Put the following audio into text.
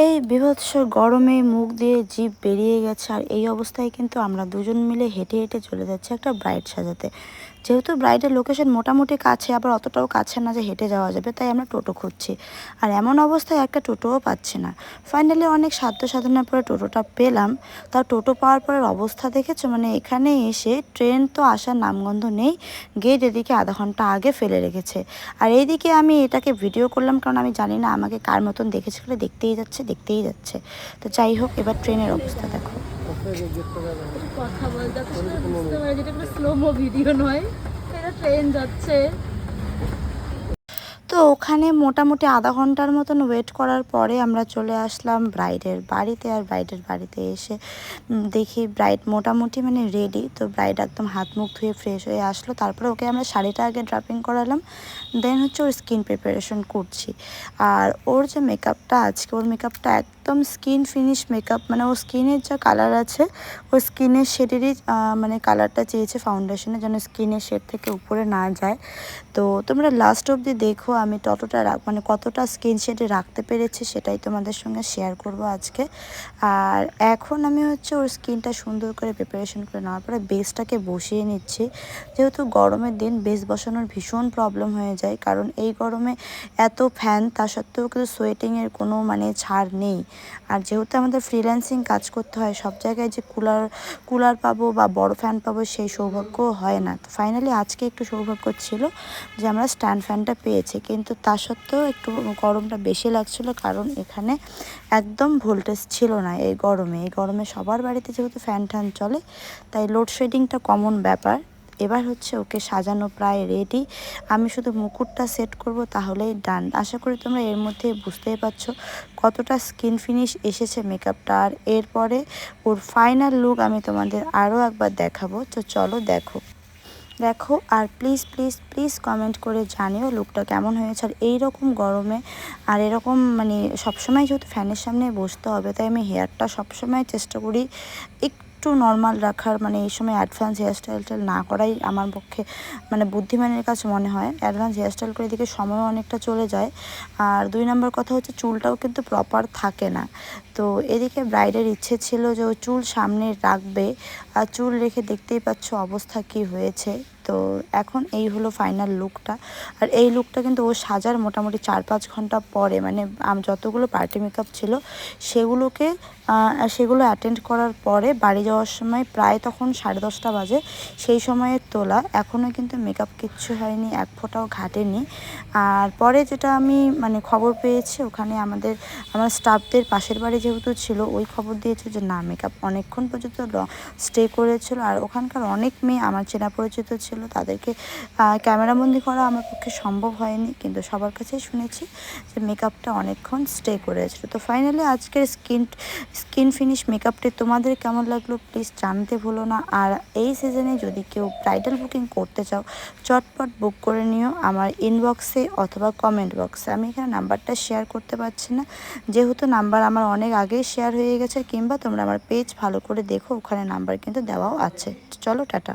এই বিভৎস গরমে মুখ দিয়ে জিভ বেরিয়ে গেছে আর এই অবস্থায় কিন্তু আমরা দুজন মিলে হেঁটে হেঁটে চলে যাচ্ছি একটা ব্রাইড সাজাতে। যেহেতু ব্রাইডের লোকেশন মোটামুটি কাছে, আবার অতটাও কাছে না যে হেঁটে যাওয়া যাবে, তাই আমরা টোটো খুঁজছি। আর এমন অবস্থায় একটা টোটোও পাচ্ছি না। ফাইনালি অনেক সাধ্য সাধনার পরে টোটোটা পেলাম। তার টোটো পাওয়ার পরের অবস্থা দেখেছ? মানে এখানে এসে ট্রেন তো আসার নামগন্ধ নেই গেট এদিকে আধা ঘণ্টা আগে ফেলে রেখেছে। আর এইদিকে আমি এটাকে ভিডিও করলাম, কারণ আমি জানি না আমাকে কার মতন দেখেছিল দেখতেই যাচ্ছে। দেখতেই যাচ্ছে। তো যাই হোক, এবার ট্রেনের অবস্থা দেখো। কথা বলতে কোনো স্লোমো ভিডিও নয়। ট্রেন যাচ্ছে? তো ওখানে মোটামুটি আধা ঘণ্টার মতন ওয়েট করার পরে আমরা চলে আসলাম ব্রাইডের বাড়িতে আর ব্রাইডের বাড়িতে এসে দেখি ব্রাইড মোটামুটি মানে রেডি তো ব্রাইড একদম হাত মুখ ধুয়ে ফ্রেশ হয়ে আসলো। তারপরে ওকে আমরা শাড়িটা আগে ড্রাপিং করালাম দেন হচ্ছে ওর স্কিন প্রিপারেশন করছি। আর ওর যে মেকআপটা আজকে ওর মেকআপটা একদম স্কিন ফিনিশ মেকআপ মানে ও স্কিনের যা কালার আছে ও স্কিনের শেডেরই মানে কালারটা চেয়েছে ফাউন্ডেশনে যেন স্কিনের শেড থেকে উপরে না যায়। তো তোমরা লাস্ট অবধি দেখো আমি ততটা রাখ মানে কতটা স্কিন শেডে রাখতে পেরেছি সেটাই তোমাদের সঙ্গে শেয়ার করব আজকে। আর এখন আমি হচ্ছে ওর স্কিনটা সুন্দর করে প্রিপারেশন করে নেওয়ার পরে বেসটাকে বসিয়ে নিচ্ছি। যেহেতু গরমের দিন বেস বসানোর ভীষণ প্রবলেম হয়ে যায়, কারণ এই গরমে এত ফ্যান তা সত্ত্বেও কিন্তু সোয়েটিংয়ের কোনো মানে ছাড় নেই। আর যেহেতু আমাদের ফ্রিল্যান্সিং কাজ করতে হয়, সব জায়গায় যে কুলার কুলার পাবো বা বড় ফ্যান পাবো সেই সৌভাগ্য হয় না। তো ফাইনালি আজকে একটু সৌভাগ্য ছিল যে আমরা স্ট্যান্ড ফ্যানটা পেয়েছি। কিন্তু তা সত্ত্বেও একটু গরমটা বেশি লাগছিল কারণ এখানে একদম ভোল্টেজ ছিল না এই গরমে। এই গরমে সবার বাড়িতে যেহেতু ফ্যান ট্যান চলে, তাই লোডশেডিংটা কমন ব্যাপার। এবার হচ্ছে ওকে সাজানো প্রায় রেডি আমি শুধু মুকুটটা সেট করব, তাহলেই ডান আশা করি তোমরা এর মধ্যে বুঝতেই পারছ কতটা স্কিন ফিনিশ এসেছে মেকআপটা আর এরপরে ওর ফাইনাল লুক আমি তোমাদের আরও একবার দেখাবো। তো চলো দেখো। দেখো, আর প্লিজ প্লিজ প্লিজ কমেন্ট করে জানিও লুকটা কেমন হয়েছে। আর এই রকম গরমে, আর এরকম মানে সবসময় যেহেতু ফ্যানের সামনে বসতে হবে, তাই আমি হেয়ারটা সবসময় চেষ্টা করি একটু নর্মাল রাখার মানে এই সময় অ্যাডভান্স হেয়ারস্টাইল না করাই আমার পক্ষে মানে বুদ্ধিমানের কাছে মনে হয়। অ্যাডভান্স হেয়ারস্টাইল করে এদিকে সময় অনেকটা চলে যায়। আর দুই নম্বর কথা হচ্ছে চুলটাও কিন্তু প্রপার থাকে না। তো এদিকে ব্রাইডের ইচ্ছে ছিল যে ও চুল সামনে রাখবে আর চুল রেখে দেখতেই পাচ্ছ অবস্থা কি হয়েছে। তো এখন এই হলো ফাইনাল লুকটা আর এই লুকটা কিন্তু ও সাজার মোটামুটি চার পাঁচ ঘণ্টা পরে মানে যতগুলো পার্টি মেকআপ ছিল, সেগুলোকে সেগুলো অ্যাটেন্ড করার পরে বাড়ি যাওয়ার সময় প্রায় তখন সাড়ে দশটা বাজে, সেই সময়ের তোলা। এখনও কিন্তু মেকআপ কিচ্ছু হয়নি, এক ফোঁটাও ঘাটেনি। আর পরে যেটা আমি মানে খবর পেয়েছি, ওখানে আমাদের, আমার স্টাফদের পাশের বাড়ি যেহেতু ছিল, ওই খবর দিয়েছে যে, না মেকআপ অনেকক্ষণ পর্যন্ত স্টে করেছিল। আর ওখানকার অনেক মেয়ে আমার চেনা পরিচিত ছিল। তাদেরকে ক্যামেরাবন্দি করা আমার পক্ষে সম্ভব হয়নি। কিন্তু সবার কাছেই শুনেছি যে মেকআপটা অনেকক্ষণ স্টে করেছিল। তো ফাইনালি আজকের স্কিন স্কিন ফিনিশ মেকআপটি তোমাদের কেমন লাগল প্লিজ জানতে ভুলো না। আর এই সিজনে যদি কেউ ব্রাইডাল বুকিং করতে চাও, চটপট বুক করে নিও আমার ইনবক্সে অথবা কমেন্ট বক্সে আমি এখানে নাম্বারটা শেয়ার করতে পারছি না। যেহেতু নাম্বার আমার অনেক আগেই শেয়ার হয়ে গেছে, কিংবা তোমরা আমার পেজ ভালো করে দেখো, ওখানে নাম্বার কিন্তু দেওয়াও আছে। চলো টাটা।